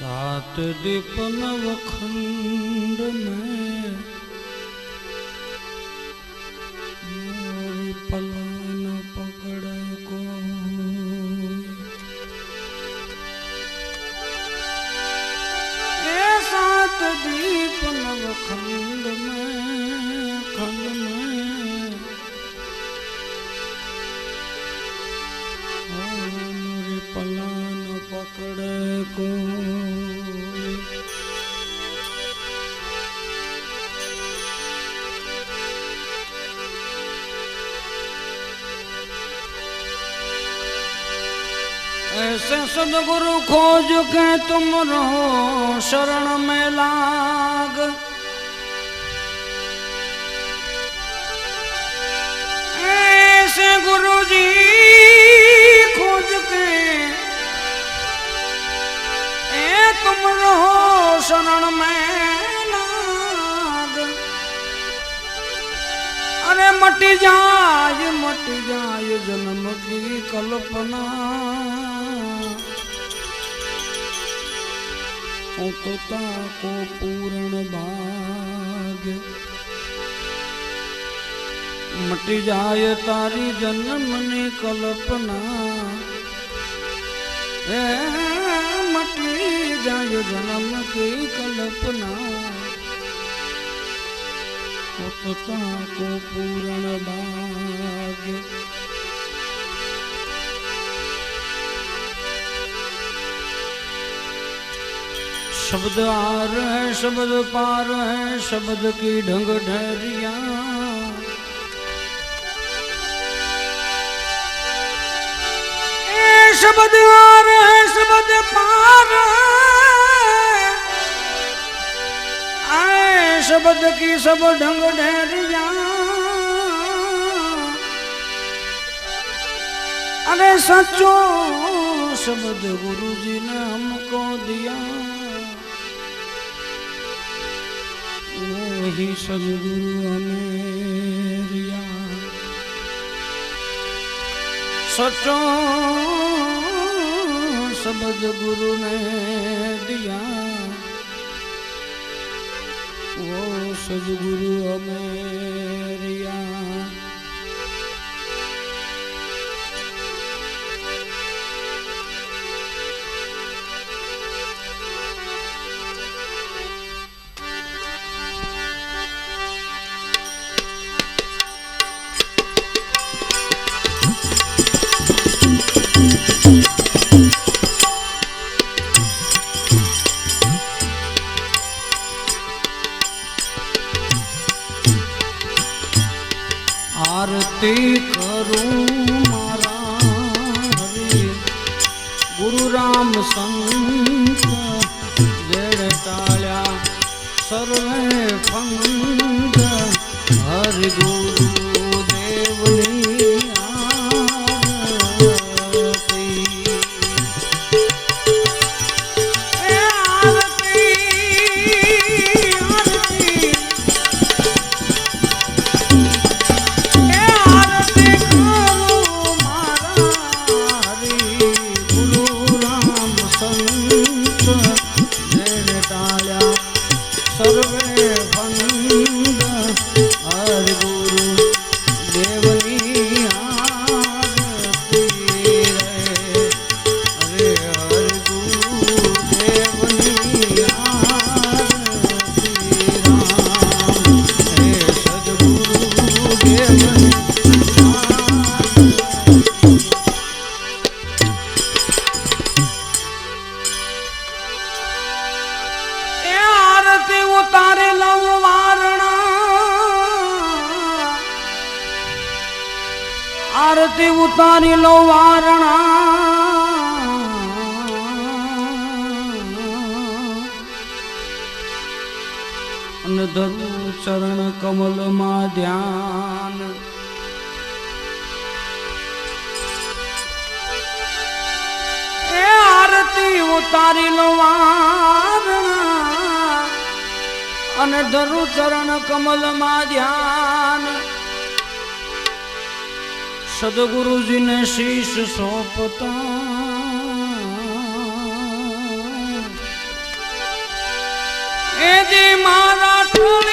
सात दीप नवखंड में मोरी पलान पकड़ को ये सात दीप नवखंड में खंड में मोरी पलान पकड़े को ऐसे सदगुरु खोज के तुम रहो शरण में लाग ऐसे गुरु जी खोज के ए तुम रहो शरण में लाग अरे मट जाय मट जाय जन्म की कल्पना उतता को पूर्ण भाग मट जाय तारी जन्मनी कल्पना ए मटी जाय जन्म की कल्पना उतता को पूर्ण भाग शब्द आर है, शब्द पार है, शब्द की ढंग ढरिया ए, शब्द आर है, शब्द पार है। शब्द की सब ढंग ढेरिया अरे सचो, शब्द गुरु जी ने हमको दिया। વહી સદગુરુ અમેરિયા સચો સબદ ગુરુ ને દિયા ઓ સદગુરુ અમેરિયા આરતી કરું મારા હરે. ગુરુ રામ સંત જેણે ટાળ્યા સર્વે ફંગ હરિ ગુરુ ધરું ચરણ કમલમાં ધ્યાન. એ આરતી ઉતારી લો અને ધરુ ચરણ કમલમાં ધ્યાન. સદગુરુજીને શીશ સોંપતા. Hallelujah.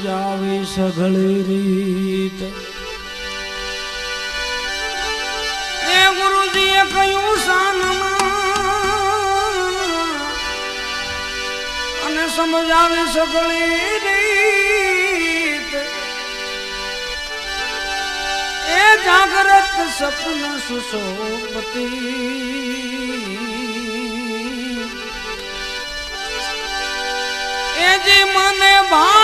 સમજાવી સઘળી રીત. એ ગુરુજીએ કહ્યું શાનમાં અને સમજાવી સઘળી રીત. એ જાગૃત સપન સુશોભતી. એ મને ભાસુરે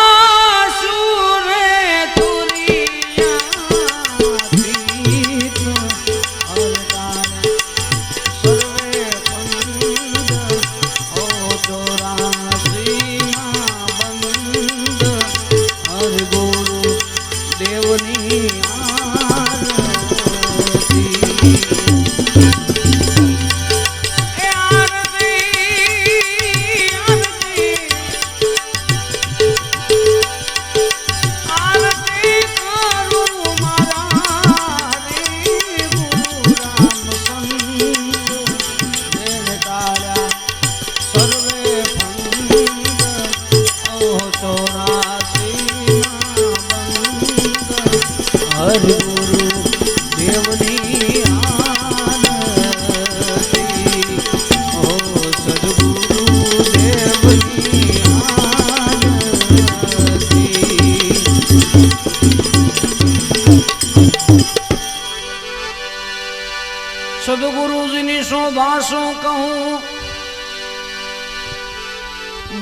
શોભા શું કહું?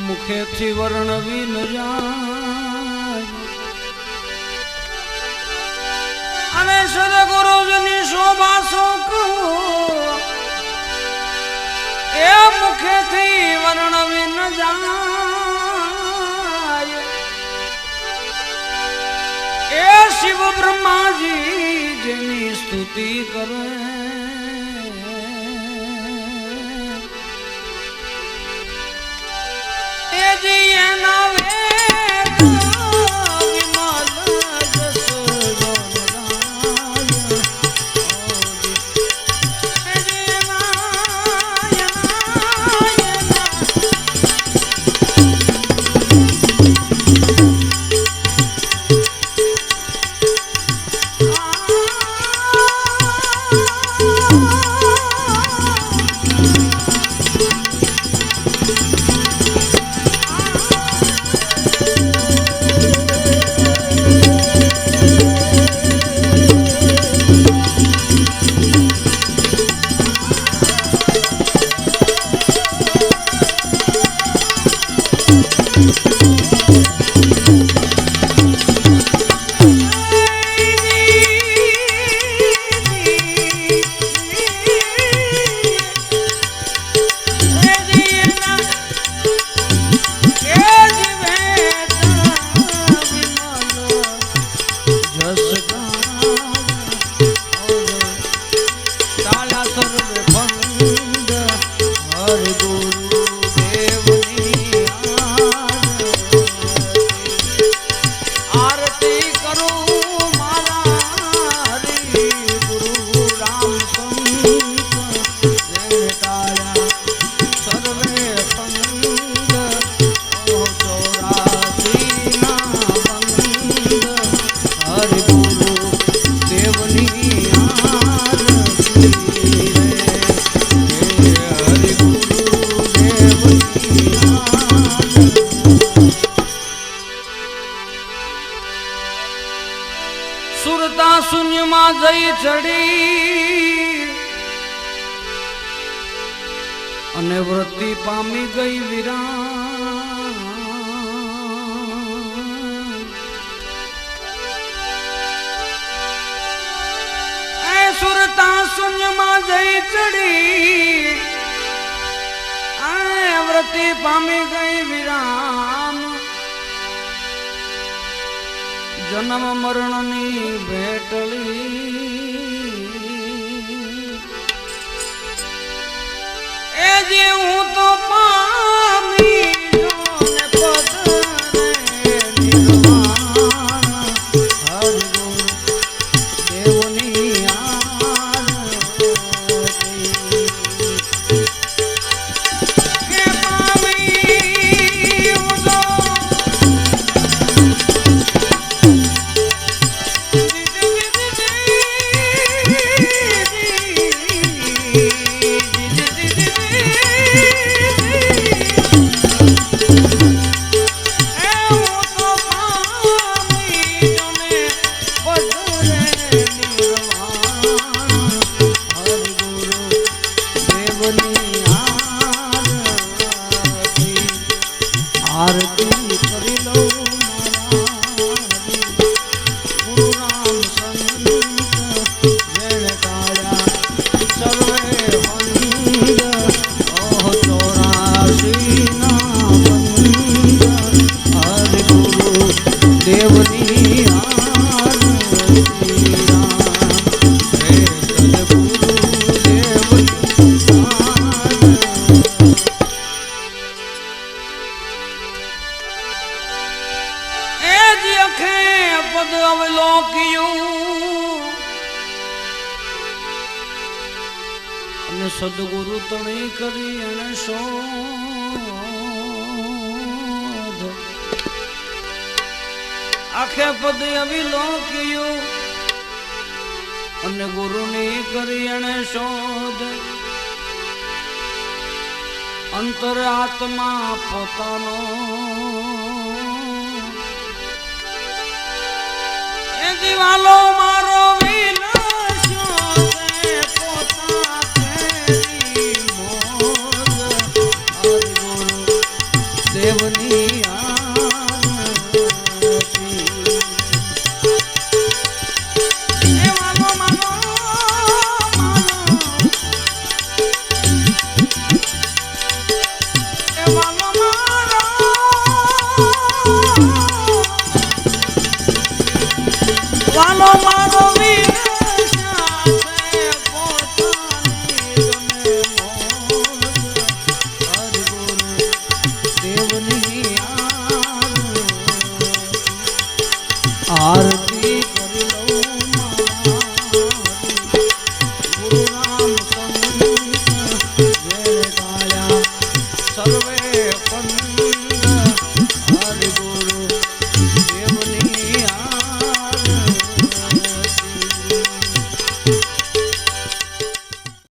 મુખેથી વર્ણવી ન જાય. અને સદગુરુજની શોભા શું કહું? એ મુખેથી વર્ણવી ન જાય. એ શિવ બ્રહ્માજી જેની સ્તુતિ કરે. Thank you. સુરતા શૂન્યમાં જઈ ચડી. અને વૃત્તિ પામી ગઈ વિરા એ સુરતા શૂન્યમાં જઈ ચડી. વૃત્તિ પામી ગઈ વિરામ. જન્મ મરણની ભેટલી. એ જે હું તો પામી અવિલોક્યું અને ગુરુની કરી અને શોધ. અંતર આત્મા પોતાનો. એ દિવાલો મારો વિનાશ્યો